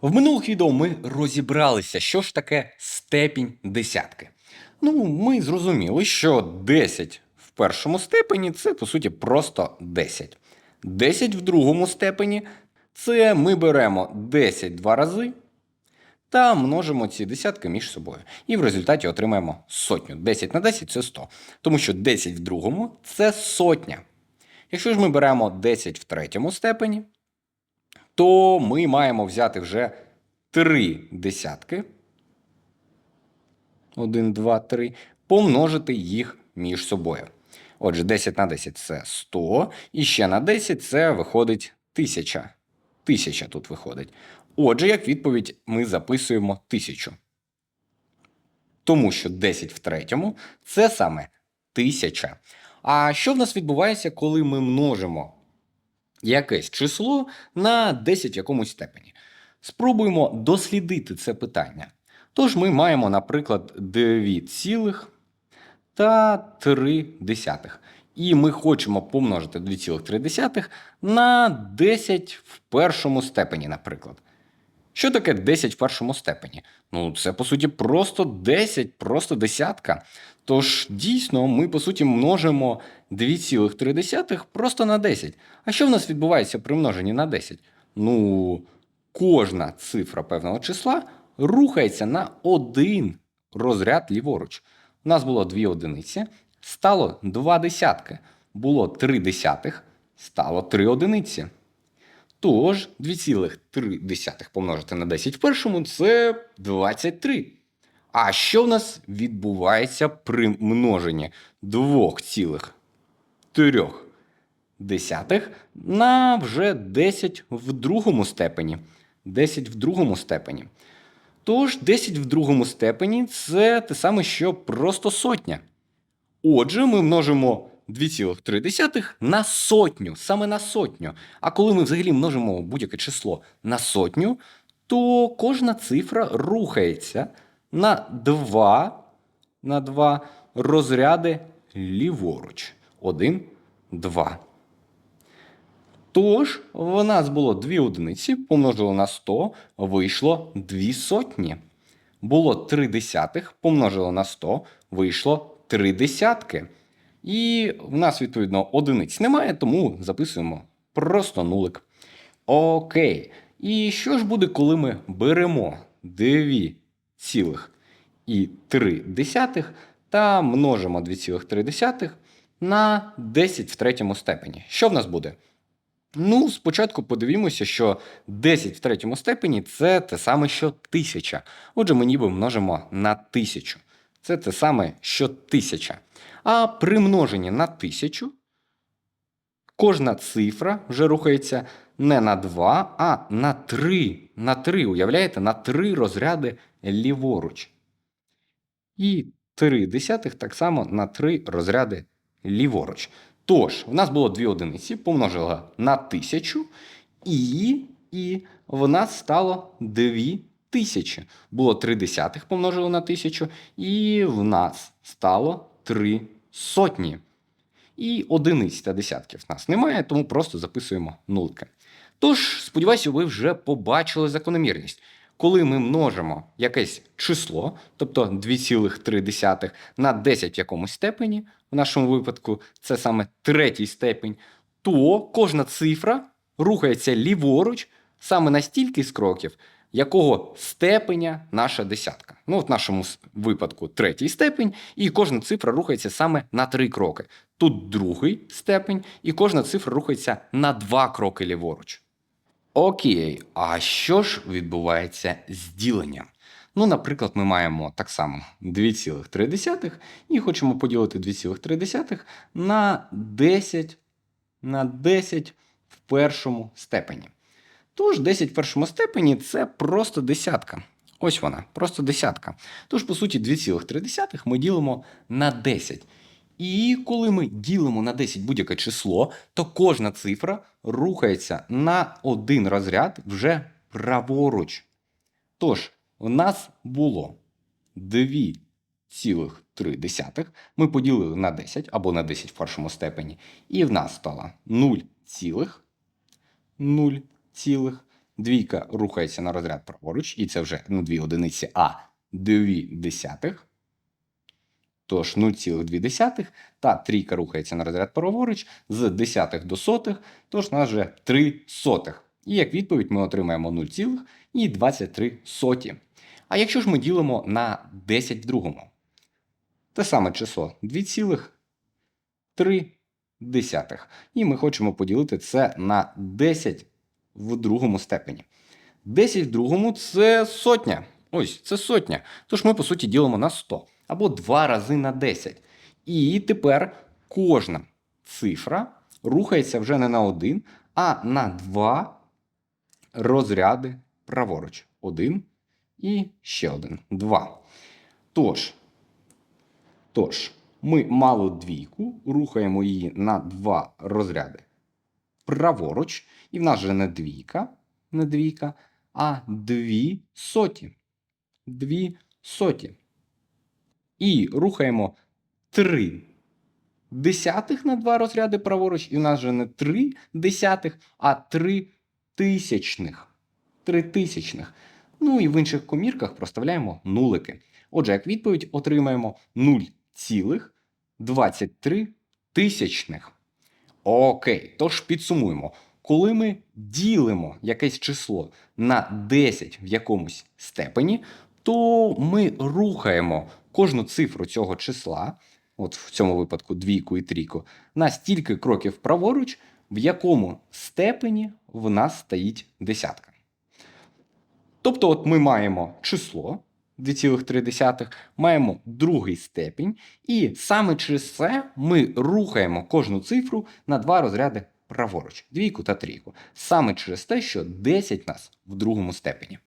В минулих відео ми розібралися, що ж таке степінь десятки. Ну, ми зрозуміли, що 10 в першому степені це по суті просто 10. 10 в другому степені це ми беремо 10 два рази та множимо ці десятки між собою. І в результаті отримаємо сотню. 10 на 10 це 100. Тому що 10 в другому це сотня. Якщо ж ми беремо 10 в третьому степені, то ми маємо взяти вже три десятки. 1, 2, 3, помножити їх між собою. Отже, 10 на 10 це 100, і ще на 10 це виходить 1000. 1000 тут виходить. Отже, як відповідь, ми записуємо 1000. Тому що 10 в третьому це саме 1000. А що в нас відбувається, коли ми множимо якесь число на 10 в якомусь степені? Спробуємо дослідити це питання. Тож ми маємо, наприклад, 2 цілих та 3 десятих. І ми хочемо помножити 2,3 на 10 в першому степені, наприклад. Що таке 10 в першому степені? Ну, це по суті просто 10, просто десятка. Тож дійсно ми по суті множимо 2,3 просто на 10. А що в нас відбувається при множенні на 10? Ну, кожна цифра певного числа рухається на один розряд ліворуч. У нас було 2 одиниці, стало 2 десятки. Було 3 десятих, стало 3 одиниці. Тож 2,3 помножити на 10 в першому це 23. А що в нас відбувається при множенні 2,3 десятих на вже 10 в другому степені? 10 в другому степені. Тож 10 в другому степені це те саме, що просто сотня. Отже, ми множимо 2,3 на сотню, саме на сотню. А коли ми взагалі множимо будь-яке число на сотню, то кожна цифра рухається на 2, на 2 розряди ліворуч. 1, 2. Тож, в нас було 2 одиниці, помножили на 100, вийшло 2 сотні. Було 3 десятих, помножили на 100, вийшло 3 десятки. І в нас, відповідно, одиниць немає, тому записуємо просто нулик. Окей. І що ж буде, коли ми беремо 2 цілих і 3 десятих та множимо 2,3 на 10 в третьому степені? Що в нас буде? Ну, спочатку подивімося, що 10 в третьому степені це те саме, що 1000. Отже, ми ніби множимо на 1000. Це те саме, що 1000. А при множенні на 1000 кожна цифра вже рухається не на 2, а на 3. На 3, уявляєте, на 3 розряди ліворуч. І 3 десятих так само на 3 розряди ліворуч. Тож, в нас було 2 одиниці, помножила на 1000, і, і в нас стало 2 тисячі. Було 3 десятих помножили на 1000, і в нас стало 3 сотні. І одиниць та десятків в нас немає, тому просто записуємо нулики. Тож, сподіваюся, ви вже побачили закономірність. Коли ми множимо якесь число, тобто 2,3 на 10 в якомусь степені, в нашому випадку це саме третій степень, то кожна цифра рухається ліворуч саме на стільки з кроків, якого степеня наша десятка. Ну, в нашому випадку третій степень, і кожна цифра рухається саме на три кроки. Тут другий степень, і кожна цифра рухається на два кроки ліворуч. Окей, а що ж відбувається з діленням? Ну, наприклад, ми маємо так само 2,3 і хочемо поділити 2,3 на 10 на 10 в першому степені. Тож 10 в першому степені це просто десятка. Ось вона, просто десятка. Тож, по суті, 2,3 ми ділимо на 10. І коли ми ділимо на 10 будь-яке число, то кожна цифра рухається на один розряд вже праворуч. Тож, в нас було 2,3. Ми поділили на 10 або на 10 в першому степені, і в нас стало 0 0 Двійка рухається на розряд праворуч, і це вже ну, дві одиниці, а дві десятих. Тож 0,2 та трійка рухається на розряд праворуч з десятих до сотих, тож нас вже 3 сотих. І як відповідь ми отримаємо 0,23 соті. А якщо ж ми ділимо на 10 в другому, те саме число 2,3. І ми хочемо поділити це на 10 в другому степені. 10 в другому це сотня. Ось, це сотня. Тож ми, по суті, ділимо на 100 або 2 рази на 10. І тепер кожна цифра рухається вже не на 1, а на 2 розряди праворуч. Один і ще один. 2. Тож, тож, ми малу двійку, рухаємо її на 2 розряди праворуч, і в нас вже не двійка, не двійка, а дві соті. Дві соті. І рухаємо 3 десятих на два розряди праворуч, і в нас вже не 3 десятих, а 3 тисячних. 3 тисячних. Ну і в інших комірках проставляємо нулики. Отже, як відповідь отримаємо 0,23 тисячних. Окей, тож підсумуємо. Коли ми ділимо якесь число на 10 в якомусь степені, то ми рухаємо кожну цифру цього числа, от в цьому випадку двійку і трійку, на стільки кроків праворуч, в якому степені в нас стоїть десятка. Тобто, от ми маємо число 2,3, маємо другий степінь, і саме через це ми рухаємо кожну цифру на два розряди праворуч, двійку та трійку. Саме через те, що 10 нас в другому степені.